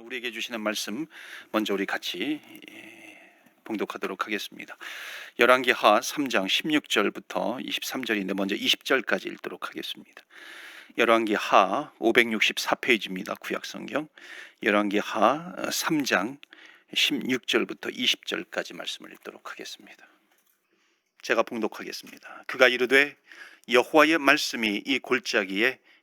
오늘 우리에게 주시는 말씀 먼저 우리 같이 예, 봉독하도록 하겠습니다. 열왕기하 3장 16절부터 23절인데 먼저 20절까지 읽도록 하겠습니다. 열왕기하 564페이지입니다. 구약 성경 열왕기하 3장 16절부터 20절까지 말씀을 읽도록 하겠습니다. 제가 봉독하겠습니다. 그가 이르되 여호와의 말씀이 이 골짜기에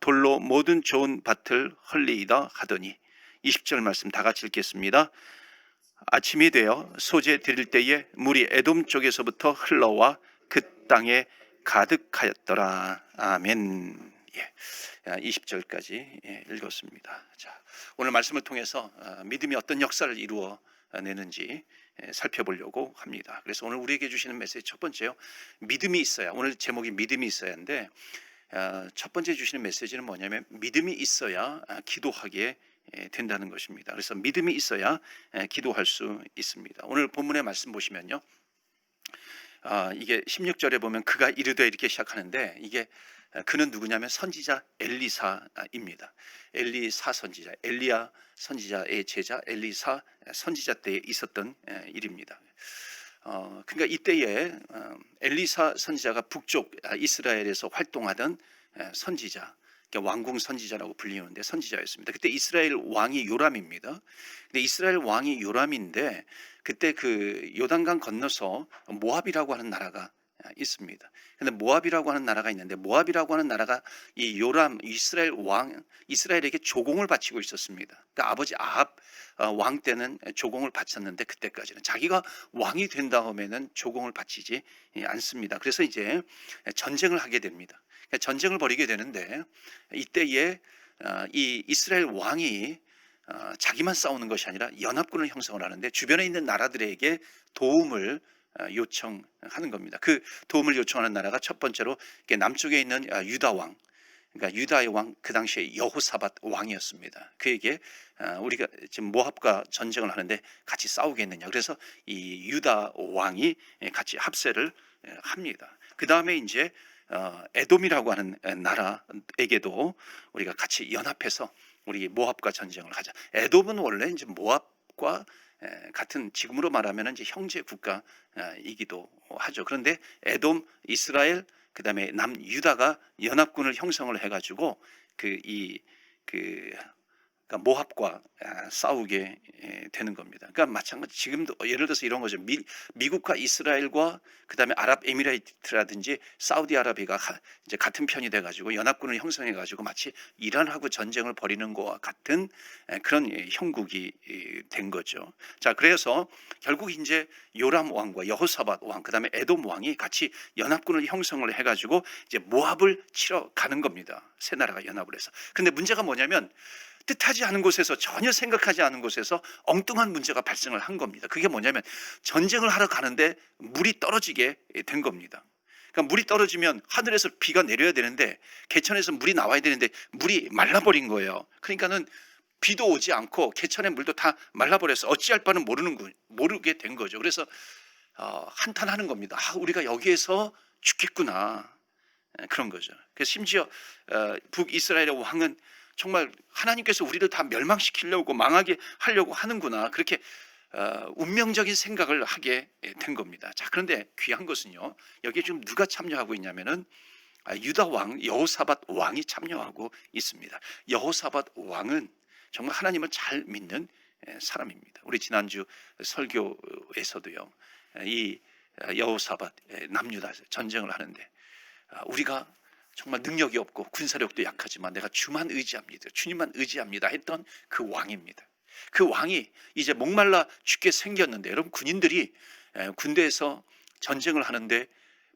돌로 모든 좋은 밭을 헐리이다 하더니 20절 말씀 다 같이 읽겠습니다. 아침이 되어 소재 드릴 때에 물이 에돔 쪽에서부터 흘러와 그 땅에 가득하였더라. 아멘. 예. 20절까지 예, 읽었습니다. 자, 오늘 말씀을 통해서 아, 믿음이 어떤 역사를 이루어 내는지 예, 살펴보려고 합니다. 그래서 오늘 우리에게 주시는 메시지 첫 번째요. 믿음이 있어야 오늘 제목이 믿음이 있어야인데 아, 첫 번째 주시는 메시지는 뭐냐면 믿음이 있어야 아, 기도하게 예, 된다는 것입니다. 그래서 믿음이 있어야 예, 기도할 수 있습니다. 오늘 본문의 말씀 보시면요. 아, 이게 16절에 보면 그가 이르되 이렇게 시작하는데 이게 아, 그는 누구냐면 선지자 엘리사입니다. 엘리사 선지자, 엘리야 선지자의 제자 엘리사 선지자 때에 있었던 에, 일입니다. 어, 그러니까 이때에 어, 엘리사 선지자가 북쪽 아, 이스라엘에서 활동하던 에, 선지자, 그러니까 왕궁 선지자라고 불리는데 선지자였습니다. 그때 이스라엘 왕이 요람입니다. 근데 이스라엘 왕이 요람인데 그때 그 요단강 건너서 모압이라고 하는 나라가 있습니다. 근데 모압이라고 하는 나라가 있는데 모압이라고 하는 나라가 이 요람 이스라엘 왕 이스라엘에게 조공을 바치고 있었습니다. 그러니까 아버지 아합 어, 왕 때는 조공을 바쳤는데 그때까지는 자기가 왕이 된 다음에는 조공을 바치지 않습니다. 그래서 이제 전쟁을 하게 됩니다. 그러니까 전쟁을 벌이게 되는데 이때에 어, 이 이스라엘 왕이 어, 자기만 싸우는 것이 아니라 연합군을 형성을 하는데 주변에 있는 나라들에게 도움을 어, 요청하는 겁니다. 그 도움을 요청하는 나라가 첫 번째로 남쪽에 있는 아, 유다 왕, 그러니까 유다의 왕 그 당시에 여호사밧 왕이었습니다. 그에게 아, 우리가 지금 모압과 전쟁을 하는데 같이 싸우겠느냐. 그래서 이 유다 왕이 같이 합세를 합니다. 그 다음에 이제 어, 에돔이라고 하는 나라에게도 우리가 같이 연합해서 우리 모압과 전쟁을 하자. 에돔은 원래 이제 모압과 에, 같은 지금으로 말하면 이제 형제 국가이기도 하죠. 그런데 에돔, 이스라엘, 그 다음에 남유다가 연합군을 형성을 해가지고 그 이그 그 러니까 모압과 아, 싸우게 되는 겁니다. 그러니까 마찬가지 지금도 예를 들어서 이런 거죠. 미, 미국과 이스라엘과 그다음에 아랍에미레이트라든지 사우디아라비아가 이제 같은 편이 돼 가지고 연합군을 형성해 가지고 마치 이란하고 전쟁을 벌이는 것과 같은 그런 형국이 된 거죠. 자 그래서 결국 이제 요람 왕과 여호사밧 왕 그다음에 에돔 왕이 같이 연합군을 형성을 해 가지고 이제 모압을 치러 가는 겁니다. 세 나라가 연합을 해서. 근데 문제가 뭐냐면 뜻하지 않은 곳에서 전혀 생각하지 않은 곳에서 엉뚱한 문제가 발생을 한 겁니다. 그게 뭐냐면 전쟁을 하러 가는데 물이 떨어지게 된 겁니다. 그러니까 물이 떨어지면 하늘에서 비가 내려야 되는데 개천에서 물이 나와야 되는데 물이 말라버린 거예요. 그러니까는 비도 오지 않고 개천의 물도 다 말라버려서 어찌할 바는 모르는 모르게 된 거죠. 그래서 어, 한탄하는 겁니다. 아, 우리가 여기에서 죽겠구나 그런 거죠. 그래서 심지어 어, 북이스라엘의 왕은 정말 하나님께서 우리를 다 멸망시키려고 망하게 하려고 하는구나 그렇게 어, 운명적인 생각을 하게 된 겁니다. 자 그런데 귀한 것은요 여기에 지금 누가 참여하고 있냐면은 아, 유다 왕 여호사밧 왕이 참여하고 있습니다. 여호사밧 왕은 정말 하나님을 잘 믿는 사람입니다. 우리 지난주 설교에서도요 이 여호사밧 남유다 전쟁을 하는데 아, 우리가 정말 능력이 없고 군사력도 약하지만 내가 주만 의지합니다. 주님만 의지합니다. 했던 그 왕입니다. 그 왕이 이제 목말라 죽게 생겼는데 여러분 군인들이 군대에서 전쟁을 하는데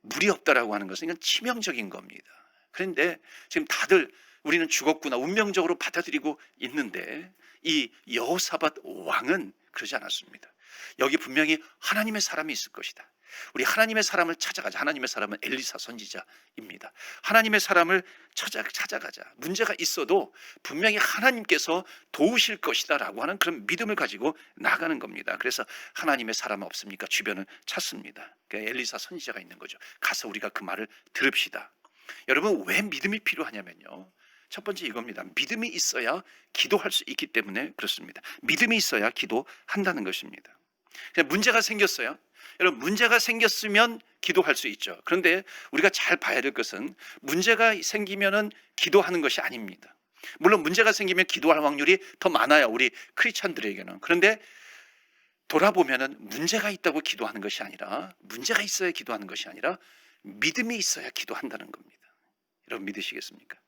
물이 없다라고 하는 것은 이건 치명적인 겁니다. 그런데 지금 다들 우리는 죽었구나 운명적으로 받아들이고 있는데 이 여호사밧 왕은 그러지 않았습니다. 여기 분명히 하나님의 사람이 있을 것이다. 우리 하나님의 사람을 찾아가자. 하나님의 사람은 엘리사 선지자입니다. 하나님의 사람을 찾아, 찾아가자. 문제가 있어도 분명히 하나님께서 도우실 것이다라고 하는 그런 믿음을 가지고 나가는 겁니다. 그래서 하나님의 사람 없습니까? 주변을 찾습니다. 그러니까 엘리사 선지자가 있는 거죠. 가서 우리가 그 말을 들읍시다. 여러분 왜 믿음이 필요하냐면요. 첫 번째 이겁니다. 믿음이 있어야 기도할 수 있기 때문에 그렇습니다. 믿음이 있어야 기도한다는 것입니다. 문제가 생겼어요. 여러분 문제가 생겼으면 기도할 수 있죠. 그런데 우리가 잘 봐야 될 것은 문제가 생기면은 기도하는 것이 아닙니다. 물론 문제가 생기면 기도할 확률이 더 많아요. 우리 크리스천들에게는. 그런데 돌아보면은 문제가 있다고 기도하는 것이 아니라 문제가 있어야 기도하는 것이 아니라 믿음이 있어야 기도한다는 겁니다. 여러분 믿으시겠습니까?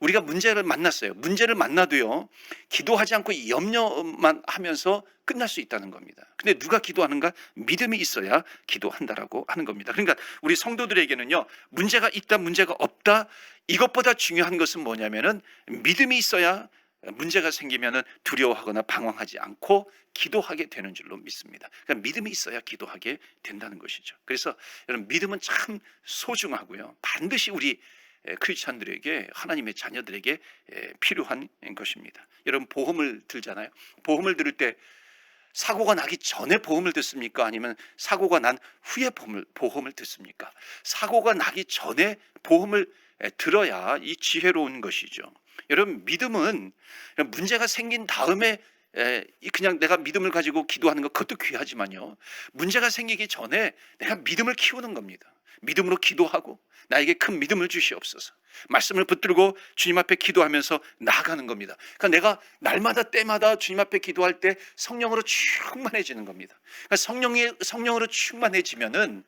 우리가 문제를 만났어요. 문제를 만나도요, 기도하지 않고 염려만 하면서 끝날 수 있다는 겁니다. 근데 누가 기도하는가? 믿음이 있어야 기도한다라고 하는 겁니다. 그러니까 우리 성도들에게는요, 문제가 있다, 문제가 없다, 이것보다 중요한 것은 뭐냐면은 믿음이 있어야 문제가 생기면은 두려워하거나 방황하지 않고 기도하게 되는 줄로 믿습니다. 그러니까 믿음이 있어야 기도하게 된다는 것이죠. 그래서 여러분 믿음은 참 소중하고요. 반드시 우리 에, 크리스천들에게 하나님의 자녀들에게 에, 필요한 것입니다. 여러분 보험을 들잖아요. 보험을 들을 때 사고가 나기 전에 보험을 듣습니까? 아니면 사고가 난 후에 보험을, 보험을 듣습니까? 사고가 나기 전에 보험을 에, 들어야 이 지혜로운 것이죠. 여러분 믿음은 문제가 생긴 다음에 그냥 내가 믿음을 가지고 기도하는 것 그것도 귀하지만요. 문제가 생기기 전에 내가 믿음을 키우는 겁니다. 믿음으로 기도하고 나에게 큰 믿음을 주시옵소서. 말씀을 붙들고 주님 앞에 기도하면서 나아가는 겁니다. 그러니까 내가 날마다 때마다 주님 앞에 기도할 때 성령으로 충만해지는 겁니다. 그러니까 성령의 성령으로 충만해지면은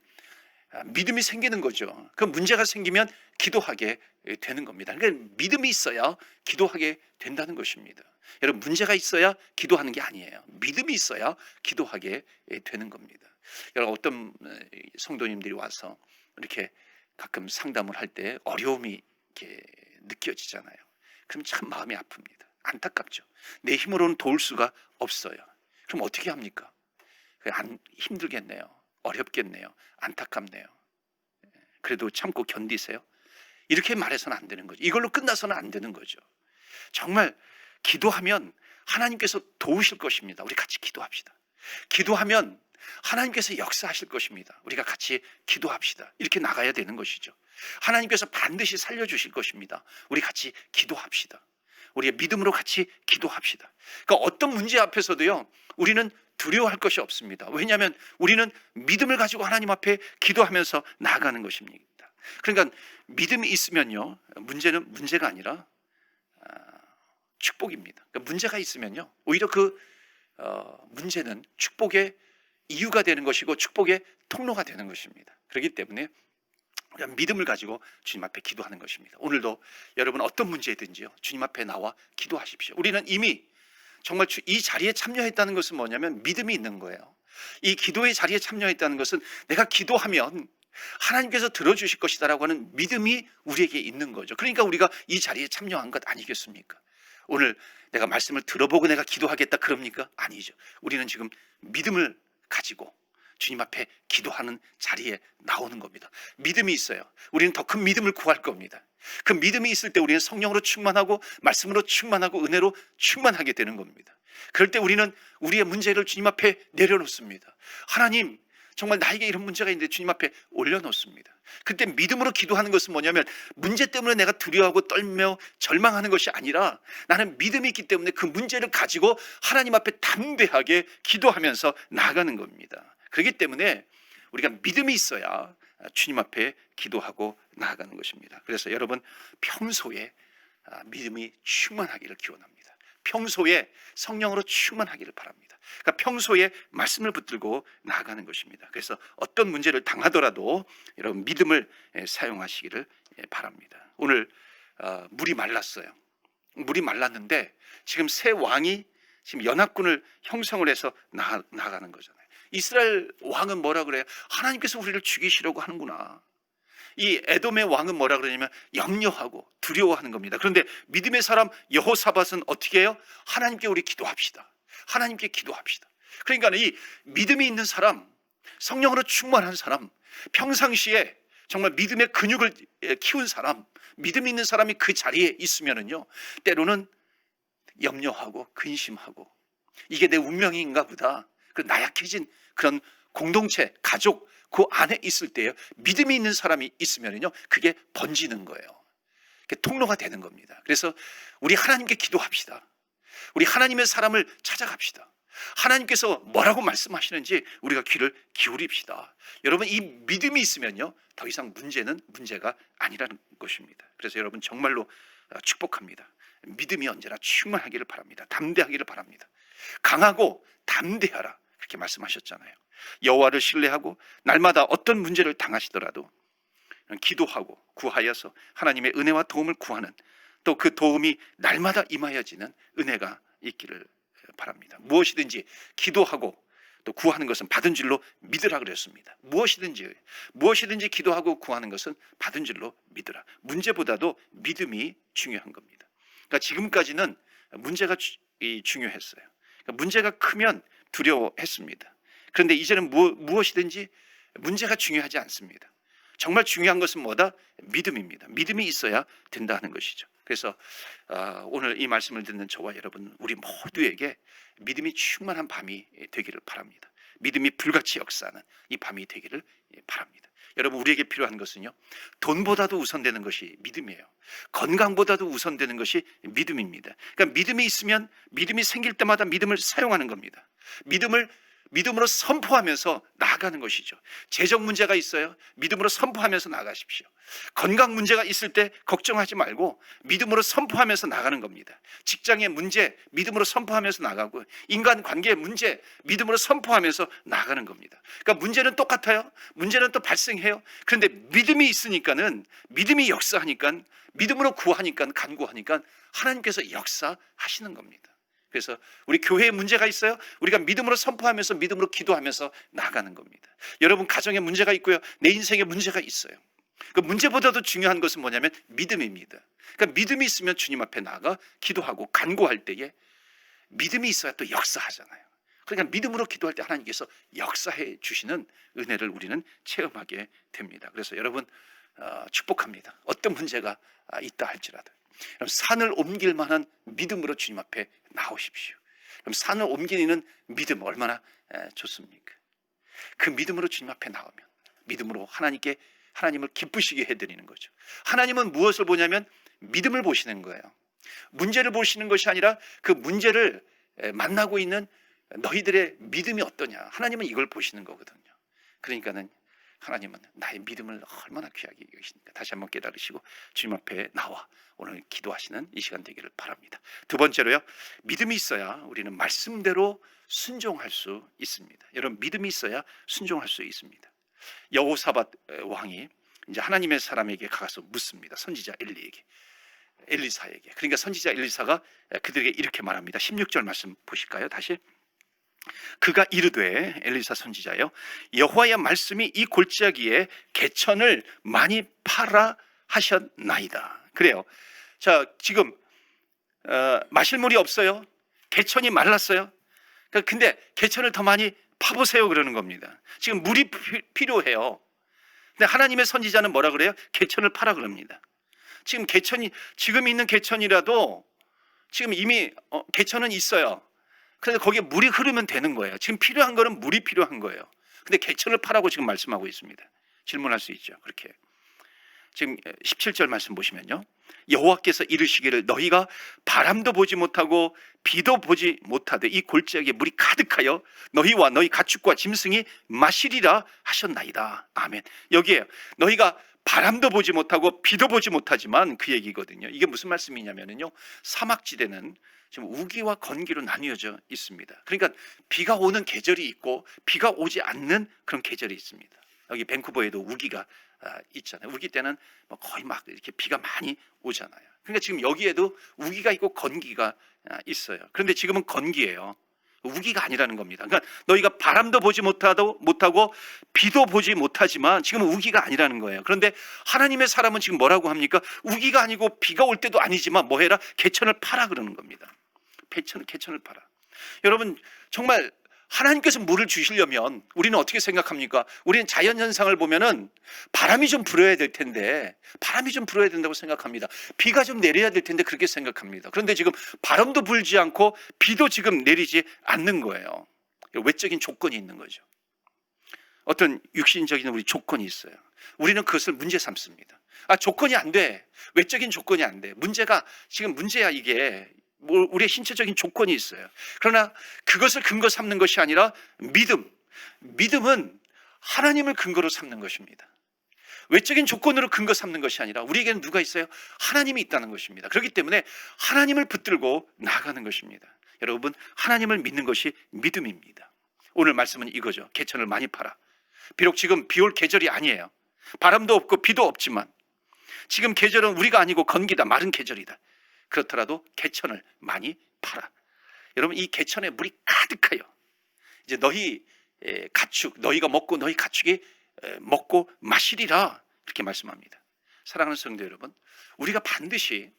아, 믿음이 생기는 거죠. 그 문제가 생기면 기도하게 되는 겁니다. 그러니까 믿음이 있어야 기도하게 된다는 것입니다. 여러분 문제가 있어야 기도하는 게 아니에요. 믿음이 있어야 기도하게 되는 겁니다. 여러분 어떤 성도님들이 와서 이렇게 가끔 상담을 할 때 어려움이 이렇게 느껴지잖아요. 그럼 참 마음이 아픕니다. 안타깝죠. 내 힘으로는 도울 수가 없어요. 그럼 어떻게 합니까? 안 힘들겠네요. 어렵겠네요. 안타깝네요. 그래도 참고 견디세요. 이렇게 말해서는 안 되는 거죠. 이걸로 끝나서는 안 되는 거죠. 정말 기도하면 하나님께서 도우실 것입니다. 우리 같이 기도합시다. 기도하면 하나님께서 역사하실 것입니다. 우리가 같이 기도합시다. 이렇게 나가야 되는 것이죠. 하나님께서 반드시 살려주실 것입니다. 우리 같이 기도합시다. 우리의 믿음으로 같이 기도합시다. 그러니까 어떤 문제 앞에서도요, 우리는 두려워할 것이 없습니다. 왜냐하면 우리는 믿음을 가지고 하나님 앞에 기도하면서 나아가는 것입니다. 그러니까 믿음이 있으면요, 문제는 문제가 아니라 아, 축복입니다. 그러니까 문제가 있으면요, 오히려 그 어, 문제는 축복의 이유가 되는 것이고 축복의 통로가 되는 것입니다. 그렇기 때문에 믿음을 가지고 주님 앞에 기도하는 것입니다. 오늘도 여러분 어떤 문제든지요. 주님 앞에 나와 기도하십시오. 우리는 이미 정말 이 자리에 참여했다는 것은 뭐냐면 믿음이 있는 거예요. 이 기도의 자리에 참여했다는 것은 내가 기도하면 하나님께서 들어주실 것이다라고 하는 믿음이 우리에게 있는 거죠. 그러니까 우리가 이 자리에 참여한 것 아니겠습니까? 오늘 내가 말씀을 들어보고 내가 기도하겠다 그럽니까? 아니죠. 우리는 지금 믿음을 가지고 주님 앞에 기도하는 자리에 나오는 겁니다. 믿음이 있어요. 우리는 더 큰 믿음을 구할 겁니다. 그 믿음이 있을 때 우리는 성령으로 충만하고 말씀으로 충만하고 은혜로 충만하게 되는 겁니다. 그럴 때 우리는 우리의 문제를 주님 앞에 내려놓습니다. 하나님, 정말 나에게 이런 문제가 있는데 주님 앞에 올려놓습니다. 그때 믿음으로 기도하는 것은 뭐냐면 문제 때문에 내가 두려워하고 떨며 절망하는 것이 아니라 나는 믿음이 있기 때문에 그 문제를 가지고 하나님 앞에 담대하게 기도하면서 나가는 겁니다. 그렇기 때문에 우리가 믿음이 있어야 주님 앞에 기도하고 나아가는 것입니다. 그래서 여러분 평소에 믿음이 충만하기를 기원합니다. 평소에 성령으로 충만하기를 바랍니다. 그러니까 평소에 말씀을 붙들고 나아가는 것입니다. 그래서 어떤 문제를 당하더라도 여러분 믿음을 사용하시기를 바랍니다. 오늘 어, 물이 말랐어요. 물이 말랐는데 지금 새 왕이 지금 연합군을 형성을 해서 나, 나가는 거잖아요. 이스라엘 왕은 뭐라 그래요? 하나님께서 우리를 죽이시려고 하는구나. 이 에돔의 왕은 뭐라 그러냐면 염려하고 두려워하는 겁니다. 그런데 믿음의 사람 여호사밧은 어떻게 해요? 하나님께 우리 기도합시다. 하나님께 기도합시다. 그러니까 이 믿음이 있는 사람, 성령으로 충만한 사람, 평상시에 정말 믿음의 근육을 키운 사람, 믿음 있는 사람이 그 자리에 있으면은요, 때로는 염려하고 근심하고 이게 내 운명인가 보다. 그 나약해진 그런 공동체, 가족 그 안에 있을 때요, 믿음이 있는 사람이 있으면은요, 그게 번지는 거예요. 그게 통로가 되는 겁니다. 그래서 우리 하나님께 기도합시다. 우리 하나님의 사람을 찾아갑시다. 하나님께서 뭐라고 말씀하시는지 우리가 귀를 기울입시다. 여러분 이 믿음이 있으면요 더 이상 문제는 문제가 아니라는 것입니다. 그래서 여러분 정말로 어, 축복합니다. 믿음이 언제나 충만하기를 바랍니다. 담대하기를 바랍니다. 강하고 담대하라 그렇게 말씀하셨잖아요. 여호와를 신뢰하고 날마다 어떤 문제를 당하시더라도 기도하고 구하여서 하나님의 은혜와 도움을 구하는 또 그 도움이 날마다 임하여지는 은혜가 있기를 바랍니다. 무엇이든지 기도하고 또 구하는 것은 받은 줄로 믿으라 그랬습니다. 무엇이든지 무엇이든지 기도하고 구하는 것은 받은 줄로 믿으라. 문제보다도 믿음이 중요한 겁니다. 그러니까 지금까지는 문제가 중요했어요. 그러니까 문제가 크면 두려워했습니다. 그런데 이제는 무, 무엇이든지 문제가 중요하지 않습니다. 정말 중요한 것은 뭐다? 믿음입니다. 믿음이 있어야 된다는 것이죠. 그래서 아, 오늘 이 말씀을 듣는 저와 여러분 우리 모두에게 믿음이 충만한 밤이 되기를 바랍니다. 믿음이 불같이 역사하는 이 밤이 되기를 바랍니다. 여러분 우리에게 필요한 것은요 돈보다도 우선되는 것이 믿음이에요. 건강보다도 우선되는 것이 믿음입니다. 그러니까 믿음이 있으면 믿음이 생길 때마다 믿음을 사용하는 겁니다. 믿음을 믿음으로 선포하면서 나아가는 것이죠. 재정 문제가 있어요. 믿음으로 선포하면서 나가십시오. 건강 문제가 있을 때 걱정하지 말고 믿음으로 선포하면서 나가는 겁니다. 직장의 문제 믿음으로 선포하면서 나가고 인간 관계의 문제 믿음으로 선포하면서 나가는 겁니다. 그러니까 문제는 똑같아요. 문제는 또 발생해요. 그런데 믿음이 있으니까는 믿음이 역사하니까 믿음으로 구하니까 간구하니까 하나님께서 역사하시는 겁니다. 그래서 우리 교회에 문제가 있어요. 우리가 믿음으로 선포하면서 믿음으로 기도하면서 나가는 겁니다. 여러분 가정에 문제가 있고요. 내 인생에 문제가 있어요. 그 문제보다도 중요한 것은 뭐냐면 믿음입니다. 그러니까 믿음이 있으면 주님 앞에 나가 기도하고 간구할 때에 믿음이 있어야 또 역사하잖아요. 그러니까 믿음으로 기도할 때 하나님께서 역사해 주시는 은혜를 우리는 체험하게 됩니다. 그래서 여러분 어, 축복합니다. 어떤 문제가 아, 있다 할지라도 그럼 산을 옮길 만한 믿음으로 주님 앞에 나오십시오. 그럼 산을 옮기는 믿음 얼마나 에, 좋습니까? 그 믿음으로 주님 앞에 나오면 믿음으로 하나님께 하나님을 기쁘시게 해드리는 거죠. 하나님은 무엇을 보냐면 믿음을 보시는 거예요. 문제를 보시는 것이 아니라 그 문제를 에, 만나고 있는 너희들의 믿음이 어떠냐. 하나님은 이걸 보시는 거거든요. 그러니까는 하나님은 나의 믿음을 얼마나 귀하게 여기십니까? 다시 한번 깨달으시고 주님 앞에 나와 오늘 기도하시는 이 시간 되기를 바랍니다. 두 번째로요. 믿음이 있어야 우리는 말씀대로 순종할 수 있습니다. 여러분 믿음이 있어야 순종할 수 있습니다. 여호사밧 왕이 이제 하나님의 사람에게 가서 묻습니다. 선지자 엘리에게. 엘리사에게. 그러니까 선지자 엘리사가 그들에게 이렇게 말합니다. 16절 말씀 보실까요? 다시 그가 이르되 엘리사 선지자요 여호와의 말씀이 이 골짜기에 개천을 많이 팔아 하셨나이다. 그래요. 자 지금 어, 마실 물이 없어요. 개천이 말랐어요. 그러니까 근데 개천을 더 많이 파보세요 그러는 겁니다. 지금 물이 피- 필요해요. 근데 하나님의 선지자는 뭐라 그래요? 개천을 파라 그럽니다. 지금 개천이 지금 있는 개천이라도 지금 이미 어, 개천은 있어요. 그래서 거기에 물이 흐르면 되는 거예요. 지금 필요한 거는 물이 필요한 거예요. 근데 개천을 파라고 지금 말씀하고 있습니다. 질문할 수 있죠. 그렇게. 지금 17절 말씀 보시면요. 여호와께서 이르시기를 너희가 바람도 보지 못하고 비도 보지 못하되 이 골짜기에 물이 가득하여 너희와 너희 가축과 짐승이 마시리라 하셨나이다. 아멘. 여기에 너희가 바람도 보지 못하고 비도 보지 못하지만 그 얘기거든요. 이게 무슨 말씀이냐면요. 사막지대는 지금 우기와 건기로 나뉘어져 있습니다. 그러니까 비가 오는 계절이 있고 비가 오지 않는 그런 계절이 있습니다. 여기 밴쿠버에도 우기가 아, 있잖아요. 우기 때는 뭐 거의 막 이렇게 비가 많이 오잖아요. 그러니까 지금 여기에도 우기가 있고 건기가 아, 있어요. 그런데 지금은 건기예요. 우기가 아니라는 겁니다. 그러니까 너희가 바람도 보지 못하도 못하고 비도 보지 못하지만 지금은 우기가 아니라는 거예요. 그런데 하나님의 사람은 지금 뭐라고 합니까? 우기가 아니고 비가 올 때도 아니지만 뭐 해라? 개천을 파라 그러는 겁니다. 개천을 개천을 파라. 여러분 정말 하나님께서 물을 주시려면 우리는 어떻게 생각합니까? 우리는 자연 현상을 보면은 바람이 좀 불어야 될 텐데 바람이 좀 불어야 된다고 생각합니다. 비가 좀 내려야 될 텐데 그렇게 생각합니다. 그런데 지금 바람도 불지 않고 비도 지금 내리지 않는 거예요. 외적인 조건이 있는 거죠. 어떤 육신적인 우리 조건이 있어요. 우리는 그것을 문제 삼습니다. 아 조건이 안 돼. 외적인 조건이 안 돼. 문제가 지금 문제야 이게. 뭐 우리의 신체적인 조건이 있어요. 그러나 그것을 근거 삼는 것이 아니라 믿음. 믿음은 하나님을 근거로 삼는 것입니다. 외적인 조건으로 근거 삼는 것이 아니라 우리에게는 누가 있어요? 하나님이 있다는 것입니다. 그렇기 때문에 하나님을 붙들고 나가는 것입니다. 여러분, 하나님을 믿는 것이 믿음입니다. 오늘 말씀은 이거죠. 개천을 많이 팔아. 비록 지금 비 올 계절이 아니에요. 바람도 없고 비도 없지만 지금 계절은 우리가 아니고 건기다. 마른 계절이다. 그렇더라도 개천을 많이 팔아. 여러분 이 개천에 물이 가득하여. 이제 너희 에, 가축 너희가 먹고 너희 가축이 에, 먹고 마시리라 이렇게 말씀합니다. 사랑하는 성도 여러분, 우리가 반드시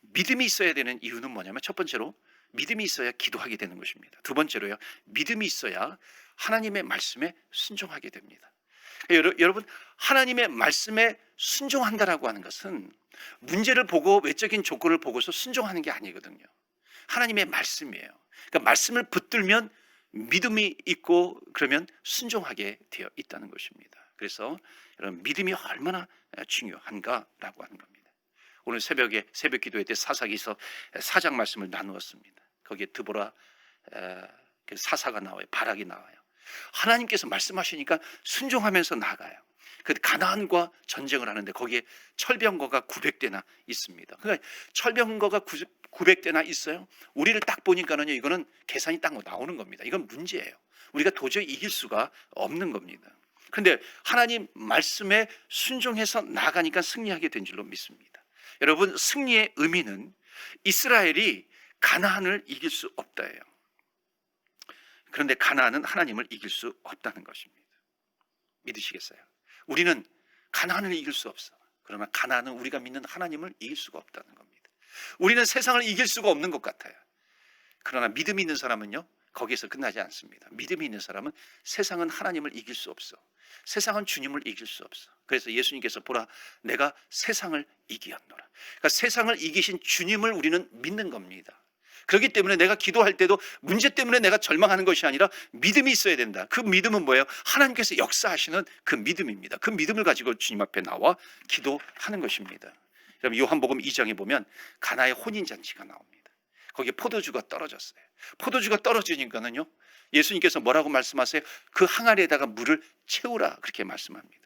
믿음이 있어야 되는 이유는 뭐냐면 첫 번째로 믿음이 있어야 기도하게 되는 것입니다. 두 번째로요, 믿음이 있어야 하나님의 말씀에 순종하게 됩니다. 여러- 여러분, 하나님의 말씀에 순종한다라고 하는 것은 문제를 보고 외적인 조건을 보고서 순종하는 게 아니거든요. 하나님의 말씀이에요. 그러니까 말씀을 붙들면 믿음이 있고 그러면 순종하게 되어 있다는 것입니다. 그래서 여러분 믿음이 얼마나 중요한가라고 하는 겁니다. 오늘 새벽에 새벽 기도회 때 사사기서 사장 말씀을 나누었습니다. 거기에 드보라 에, 그 사사가 나와요. 바락이 나와요. 하나님께서 말씀하시니까 순종하면서 나가요. 그 가나안과 전쟁을 하는데 거기에 철병거가 900대나 있습니다. 그러니까 철병거가 900대나 있어요. 우리를 딱 보니까는요, 이거는 계산이 딱 나오는 겁니다. 이건 문제예요. 우리가 도저히 이길 수가 없는 겁니다. 그런데 하나님 말씀에 순종해서 나가니까 승리하게 된 줄로 믿습니다. 여러분, 승리의 의미는 이스라엘이 가나안을 이길 수 없다예요. 그런데 가나안은 하나님을 이길 수 없다는 것입니다. 믿으시겠어요? 우리는 가나안을 이길 수 없어. 그러나 가나안은 우리가 믿는 하나님을 이길 수가 없다는 겁니다. 우리는 세상을 이길 수가 없는 것 같아요. 그러나 믿음이 있는 사람은요, 거기에서 끝나지 않습니다. 믿음이 있는 사람은 세상은 하나님을 이길 수 없어. 세상은 주님을 이길 수 없어. 그래서 예수님께서 보라, 내가 세상을 이기었노라. 그러니까 세상을 이기신 주님을 우리는 믿는 겁니다. 그렇기 때문에 내가 기도할 때도 문제 때문에 내가 절망하는 것이 아니라 믿음이 있어야 된다. 그 믿음은 뭐예요? 하나님께서 역사하시는 그 믿음입니다. 그 믿음을 가지고 주님 앞에 나와 기도하는 것입니다. 여러분 요한복음 2장에 보면 가나의 혼인 잔치가 나옵니다. 거기에 포도주가 떨어졌어요. 포도주가 떨어지니까는요. 예수님께서 뭐라고 말씀하세요? 그 항아리에다가 물을 채우라 그렇게 말씀합니다.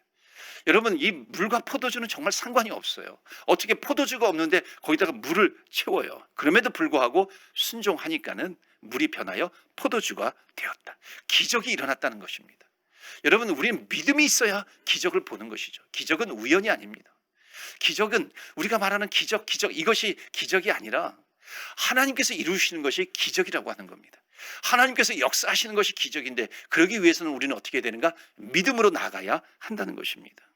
여러분 이 물과 포도주는 정말 상관이 없어요. 어떻게 포도주가 없는데 거기다가 물을 채워요. 그럼에도 불구하고 순종하니까는 물이 변하여 포도주가 되었다. 기적이 일어났다는 것입니다. 여러분 우리는 믿음이 있어야 기적을 보는 것이죠. 기적은 우연이 아닙니다. 기적은 우리가 말하는 기적, 기적 이것이 기적이 아니라 하나님께서 이루시는 것이 기적이라고 하는 겁니다. 하나님께서 역사하시는 것이 기적인데 그러기 위해서는 우리는 어떻게 되는가? 믿음으로 나가야 한다는 것입니다.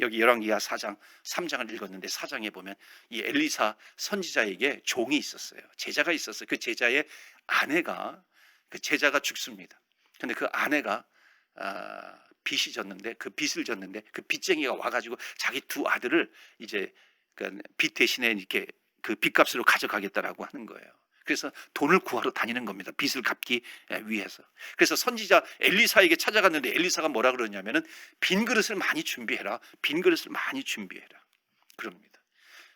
여기 열왕기하 4장 3장을 읽었는데 4장에 보면 이 엘리사 선지자에게 종이 있었어요. 제자가 있었어요. 그 제자의 아내가 그 제자가 죽습니다. 근데 그 아내가 아, 빚이 졌는데 그 빚을 졌는데 그 빚쟁이가 와가지고 자기 두 아들을 이제 그빚 대신에 이렇게 그 빚값으로 가져가겠다라고 하는 거예요. 그래서 돈을 구하러 다니는 겁니다. 빚을 갚기 위해서. 그래서 선지자 엘리사에게 찾아갔는데 엘리사가 뭐라 그러냐면은 빈 그릇을 많이 준비해라. 빈 그릇을 많이 준비해라. 그럽니다.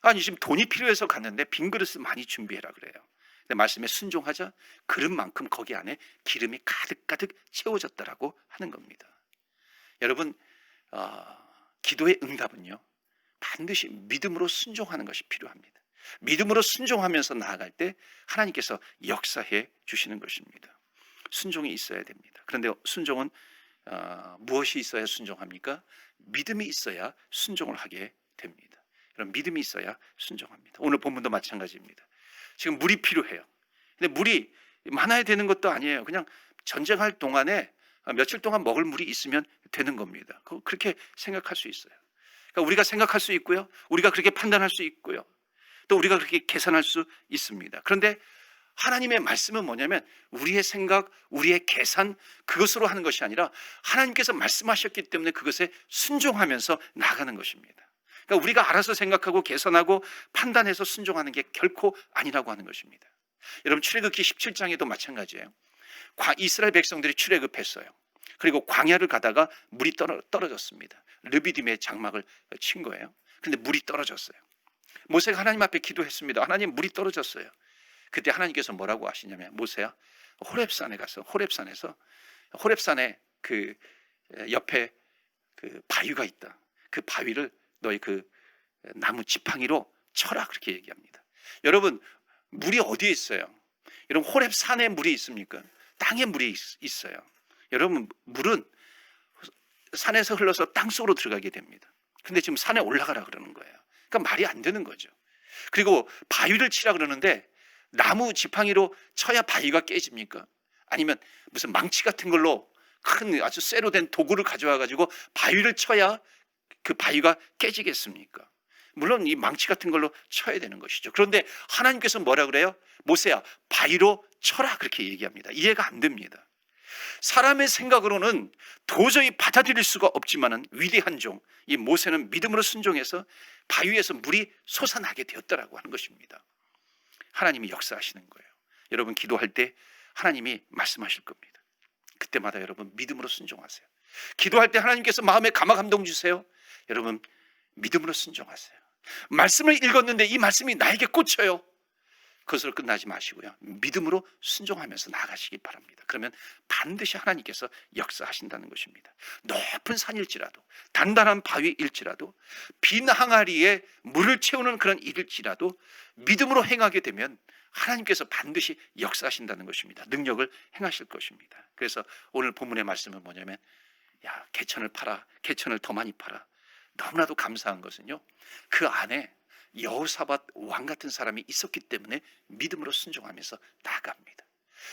아니 지금 돈이 필요해서 갔는데 빈 그릇을 많이 준비해라 그래요. 근데 말씀에 순종하자 그릇만큼 거기 안에 기름이 가득 가득 채워졌다라고 하는 겁니다. 여러분 어, 기도의 응답은요 반드시 믿음으로 순종하는 것이 필요합니다. 믿음으로 순종하면서 나아갈 때 하나님께서 역사해 주시는 것입니다. 순종이 있어야 됩니다. 그런데 순종은 어, 무엇이 있어야 순종합니까? 믿음이 있어야 순종을 하게 됩니다. 그럼 믿음이 있어야 순종합니다. 오늘 본문도 마찬가지입니다. 지금 물이 필요해요. 근데 물이 많아야 되는 것도 아니에요. 그냥 전쟁할 동안에 며칠 동안 먹을 물이 있으면 되는 겁니다. 그- 그렇게 생각할 수 있어요. 그러니까 우리가 생각할 수 있고요. 우리가 그렇게 판단할 수 있고요. 또 우리가 그렇게 계산할 수 있습니다. 그런데 하나님의 말씀은 뭐냐면 우리의 생각, 우리의 계산 그것으로 하는 것이 아니라 하나님께서 말씀하셨기 때문에 그것에 순종하면서 나가는 것입니다. 그러니까 우리가 알아서 생각하고 계산하고 판단해서 순종하는 게 결코 아니라고 하는 것입니다. 여러분 출애굽기 17장에도 마찬가지예요. 과- 이스라엘 백성들이 출애굽했어요. 그리고 광야를 가다가 물이 떨어, 떨어졌습니다. 르비딤의 장막을 친 거예요. 근데 물이 떨어졌어요. 모세가 하나님 앞에 기도했습니다. 하나님 물이 떨어졌어요. 그때 하나님께서 뭐라고 하시냐면 모세야 호렙산에 가서 호렙산에서 호렙산에 그 옆에 그 바위가 있다. 그 바위를 너희 그 나무 지팡이로 쳐라 그렇게 얘기합니다. 여러분 물이 어디에 있어요? 여러분 호렙산에 물이 있습니까? 땅에 물이 있- 있어요. 여러분 물은 산에서 흘러서 땅 속으로 들어가게 됩니다. 근데 지금 산에 올라가라 그러는 거예요. 그러니까 말이 안 되는 거죠. 그리고 바위를 치라 그러는데 나무 지팡이로 쳐야 바위가 깨집니까? 아니면 무슨 망치 같은 걸로 큰 아주 쇠로 된 도구를 가져와 가지고 바위를 쳐야 그 바위가 깨지겠습니까? 물론 이 망치 같은 걸로 쳐야 되는 것이죠. 그런데 하나님께서 뭐라 그래요? 모세야 바위로 쳐라 그렇게 얘기합니다. 이해가 안 됩니다. 사람의 생각으로는 도저히 받아들일 수가 없지만은 위대한 종, 이 모세는 믿음으로 순종해서 바위에서 물이 솟아나게 되었다라고 하는 것입니다. 하나님이 역사하시는 거예요. 여러분 기도할 때 하나님이 말씀하실 겁니다. 그때마다 여러분 믿음으로 순종하세요. 기도할 때 하나님께서 마음에 감화 감동 주세요. 여러분 믿음으로 순종하세요. 말씀을 읽었는데 이 말씀이 나에게 꽂혀요. 그것으로 끝나지 마시고요. 믿음으로 순종하면서 나가시기 바랍니다. 그러면 반드시 하나님께서 역사하신다는 것입니다. 높은 산일지라도 단단한 바위일지라도 빈 항아리에 물을 채우는 그런 일일지라도 믿음으로 행하게 되면 하나님께서 반드시 역사하신다는 것입니다. 능력을 행하실 것입니다. 그래서 오늘 본문의 말씀은 뭐냐면 야 개천을 팔아 개천을 더 많이 팔아 너무나도 감사한 것은요 그 안에 여호사밧 왕 같은 사람이 있었기 때문에 믿음으로 순종하면서 나갑니다.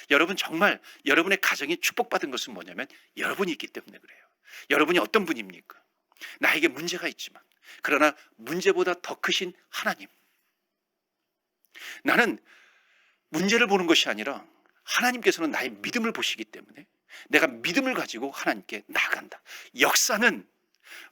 여러분 정말 여러분의 가정이 축복받은 것은 뭐냐면 여러분이 있기 때문에 그래요. 여러분이 어떤 분입니까? 나에게 문제가 있지만 그러나 문제보다 더 크신 하나님. 나는 문제를 보는 것이 아니라 하나님께서는 나의 믿음을 보시기 때문에 내가 믿음을 가지고 하나님께 나간다. 역사는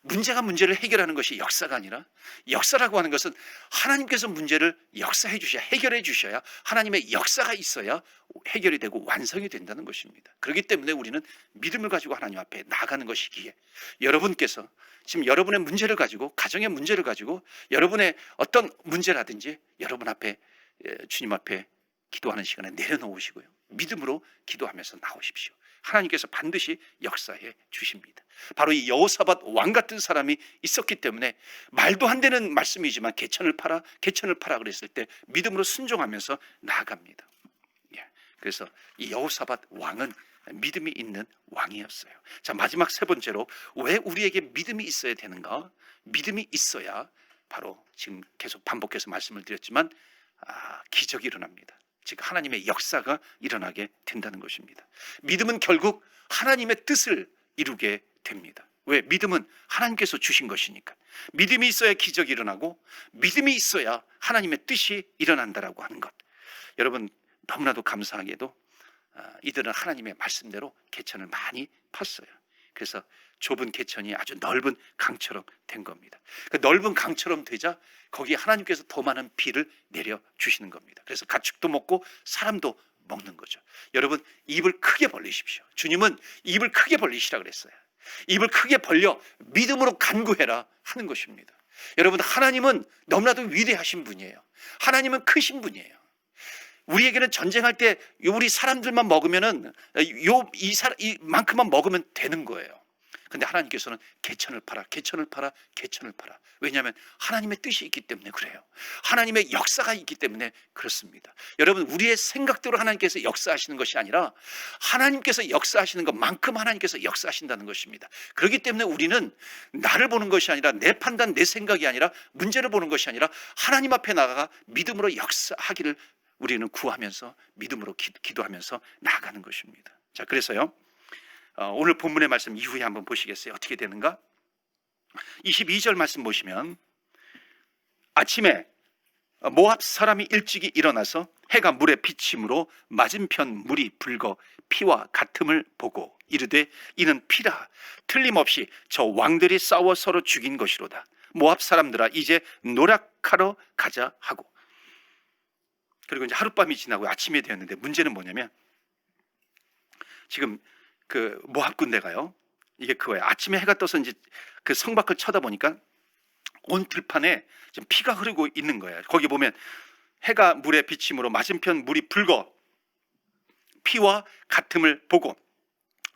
문제가 문제를 해결하는 것이 역사가 아니라 역사라고 하는 것은 하나님께서 문제를 역사해 주셔야 해결해 주셔야 하나님의 역사가 있어야 해결이 되고 완성이 된다는 것입니다. 그렇기 때문에 우리는 믿음을 가지고 하나님 앞에 나가는 것이기에 여러분께서 지금 여러분의 문제를 가지고 가정의 문제를 가지고 여러분의 어떤 문제라든지 여러분 앞에 예, 주님 앞에 기도하는 시간에 내려놓으시고요. 믿음으로 기도하면서 나오십시오. 하나님께서 반드시 역사해 주십니다. 바로 이 여호사밧 왕 같은 사람이 있었기 때문에 말도 안 되는 말씀이지만 개천을 팔아 개천을 팔아 그랬을 때 믿음으로 순종하면서 나아갑니다. 예. 그래서 이 여호사밧 왕은 믿음이 있는 왕이었어요. 자 마지막 세 번째로 왜 우리에게 믿음이 있어야 되는가? 믿음이 있어야 바로 지금 계속 반복해서 말씀을 드렸지만 아, 기적이 일어납니다. 즉 하나님의 역사가 일어나게 된다는 것입니다. 믿음은 결국 하나님의 뜻을 이루게 됩니다. 왜? 믿음은 하나님께서 주신 것이니까. 믿음이 있어야 기적이 일어나고 믿음이 있어야 하나님의 뜻이 일어난다라고 하는 것. 여러분 너무나도 감사하게도 아, 이들은 하나님의 말씀대로 개천을 많이 팠어요. 그래서 좁은 개천이 아주 넓은 강처럼 된 겁니다. 그 넓은 강처럼 되자 거기에 하나님께서 더 많은 비를 내려 주시는 겁니다. 그래서 가축도 먹고 사람도 먹는 거죠. 여러분 입을 크게 벌리십시오. 주님은 입을 크게 벌리시라 그랬어요. 입을 크게 벌려 믿음으로 간구해라 하는 것입니다. 여러분 하나님은 너무나도 위대하신 분이에요. 하나님은 크신 분이에요. 우리에게는 전쟁할 때 우리 사람들만 먹으면은 요이 이만큼만 먹으면 되는 거예요. 근데 하나님께서는 개천을 팔아, 개천을 팔아, 개천을 팔아. 왜냐하면 하나님의 뜻이 있기 때문에 그래요. 하나님의 역사가 있기 때문에 그렇습니다. 여러분, 우리의 생각대로 하나님께서 역사하시는 것이 아니라 하나님께서 역사하시는 것만큼 하나님께서 역사하신다는 것입니다. 그렇기 때문에 우리는 나를 보는 것이 아니라 내 판단, 내 생각이 아니라 문제를 보는 것이 아니라 하나님 앞에 나가 믿음으로 역사하기를 우리는 구하면서 믿음으로 기, 기도하면서 나아가는 것입니다. 자, 그래서요. 어, 오늘 본문의 말씀 이후에 한번 보시겠어요? 어떻게 되는가? 22절 말씀 보시면 아침에 모압 사람이 일찍이 일어나서 해가 물에 비침으로 맞은편 물이 붉어 피와 같음을 보고 이르되 이는 피라 틀림없이 저 왕들이 싸워 서로 죽인 것이로다 모압 사람들아 이제 노력하러 가자 하고 그리고 이제 하룻밤이 지나고 아침이 되었는데 문제는 뭐냐면 지금 그 모압 군대가요 이게 그거예요 아침에 해가 떠서 이제 그 성밖을 쳐다보니까 온 들판에 지금 피가 흐르고 있는 거예요. 거기 보면 해가 물에 비침으로 맞은편 물이 붉어 피와 같음을 보고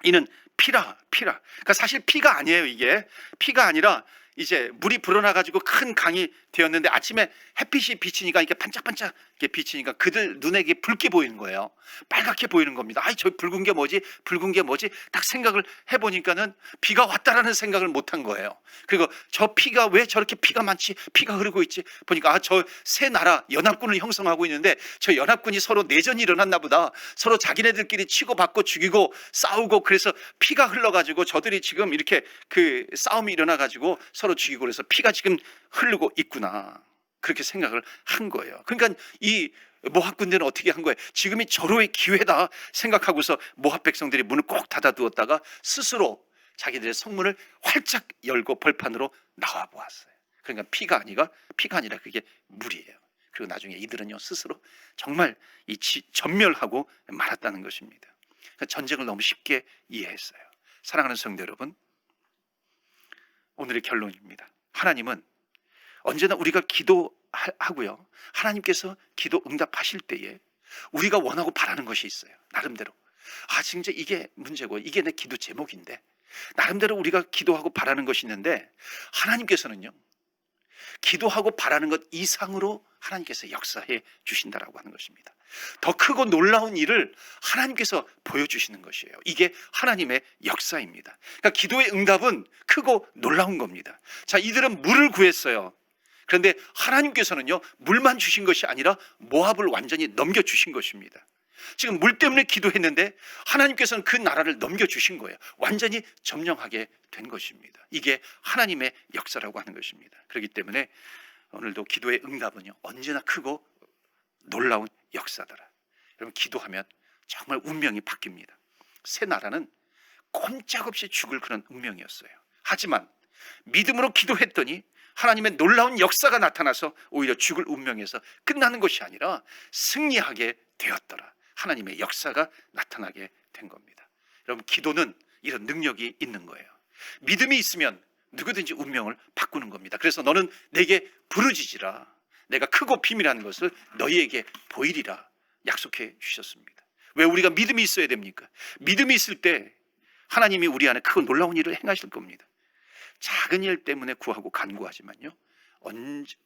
이는 피라 피라. 그러니까 사실 피가 아니에요 이게 피가 아니라 이제 물이 불어나 가지고 큰 강이 되었는데 아침에 햇빛이 비치니까 이게 반짝반짝 비치니까 그들 눈에 이게 붉게 보이는 거예요. 빨갛게 보이는 겁니다. 아이 저 붉은 게 뭐지? 붉은 게 뭐지? 딱 생각을 해보니까는 비가 왔다라는 생각을 못 한 거예요. 그리고 저 피가 왜 저렇게 피가 많지? 피가 흐르고 있지? 보니까 아 저 세 나라 연합군을 형성하고 있는데 저 연합군이 서로 내전이 일어났나 보다. 서로 자기네들끼리 치고받고 죽이고 싸우고 그래서 피가 흘러가지고 저들이 지금 이렇게 그 싸움이 일어나가지고 서로 죽이고 그래서 피가 지금 흐르고 있구나. 그렇게 생각을 한 거예요. 그러니까 이 모압 군대는 어떻게 한 거예요? 지금이 절호의 기회다 생각하고서 모압 백성들이 문을 꼭 닫아두었다가 스스로 자기들의 성문을 활짝 열고 벌판으로 나와 보았어요. 그러니까 피가 아니가 피가 아니라 그게 물이에요. 그리고 나중에 이들은요 스스로 정말 이 지- 전멸하고 말았다는 것입니다. 그러니까 전쟁을 너무 쉽게 이해했어요. 사랑하는 성도 여러분, 오늘의 결론입니다. 하나님은 언제나 우리가 기도하고요. 하나님께서 기도 응답하실 때에 우리가 원하고 바라는 것이 있어요. 나름대로. 아, 진짜 이게 문제고 이게 내 기도 제목인데 나름대로 우리가 기도하고 바라는 것이 있는데 하나님께서는요. 기도하고 바라는 것 이상으로 하나님께서 역사해 주신다라고 하는 것입니다. 더 크고 놀라운 일을 하나님께서 보여주시는 것이에요. 이게 하나님의 역사입니다. 그러니까 기도의 응답은 크고 놀라운 겁니다. 자, 이들은 물을 구했어요. 그런데 하나님께서는요, 물만 주신 것이 아니라 모압을 완전히 넘겨주신 것입니다. 지금 물 때문에 기도했는데 하나님께서는 그 나라를 넘겨주신 거예요. 완전히 점령하게 된 것입니다. 이게 하나님의 역사라고 하는 것입니다. 그렇기 때문에 오늘도 기도의 응답은요, 언제나 크고 놀라운 역사더라. 여러분, 기도하면 정말 운명이 바뀝니다. 새 나라는 꼼짝없이 죽을 그런 운명이었어요. 하지만 믿음으로 기도했더니 하나님의 놀라운 역사가 나타나서 오히려 죽을 운명에서 끝나는 것이 아니라 승리하게 되었더라. 하나님의 역사가 나타나게 된 겁니다. 여러분, 기도는 이런 능력이 있는 거예요. 믿음이 있으면 누구든지 운명을 바꾸는 겁니다. 그래서 너는 내게 부르짖으라. 내가 크고 비밀한 것을 너희에게 보이리라 약속해 주셨습니다. 왜 우리가 믿음이 있어야 됩니까? 믿음이 있을 때 하나님이 우리 안에 크고 놀라운 일을 행하실 겁니다. 작은 일 때문에 구하고 간구하지만요.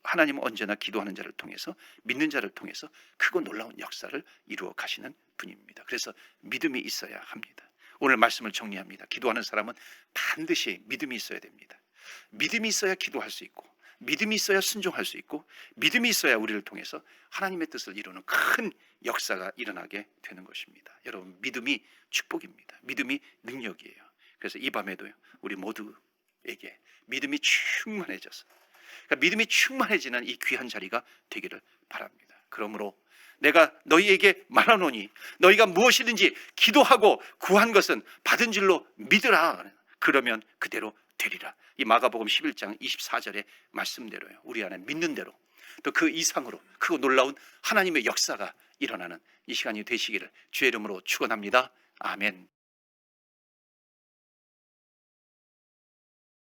하나님은 언제나 기도하는 자를 통해서 믿는 자를 통해서 크고 놀라운 역사를 이루어 가시는 분입니다. 그래서 믿음이 있어야 합니다. 오늘 말씀을 정리합니다. 기도하는 사람은 반드시 믿음이 있어야 됩니다. 믿음이 있어야 기도할 수 있고 믿음이 있어야 순종할 수 있고 믿음이 있어야 우리를 통해서 하나님의 뜻을 이루는 큰 역사가 일어나게 되는 것입니다. 여러분 믿음이 축복입니다. 믿음이 능력이에요. 그래서 이 밤에도요 우리 모두 에게 믿음이 충만해져서 그러니까 믿음이 충만해지는 이 귀한 자리가 되기를 바랍니다. 그러므로 내가 너희에게 말하노니 너희가 무엇이든지 기도하고 구한 것은 받은 줄로 믿으라. 그러면 그대로 되리라. 이 마가복음 11장 24절의 말씀대로요. 우리 안에 믿는 대로 또 그 이상으로 크고 놀라운 하나님의 역사가 일어나는 이 시간이 되시기를 주의 이름으로 축원합니다. 아멘.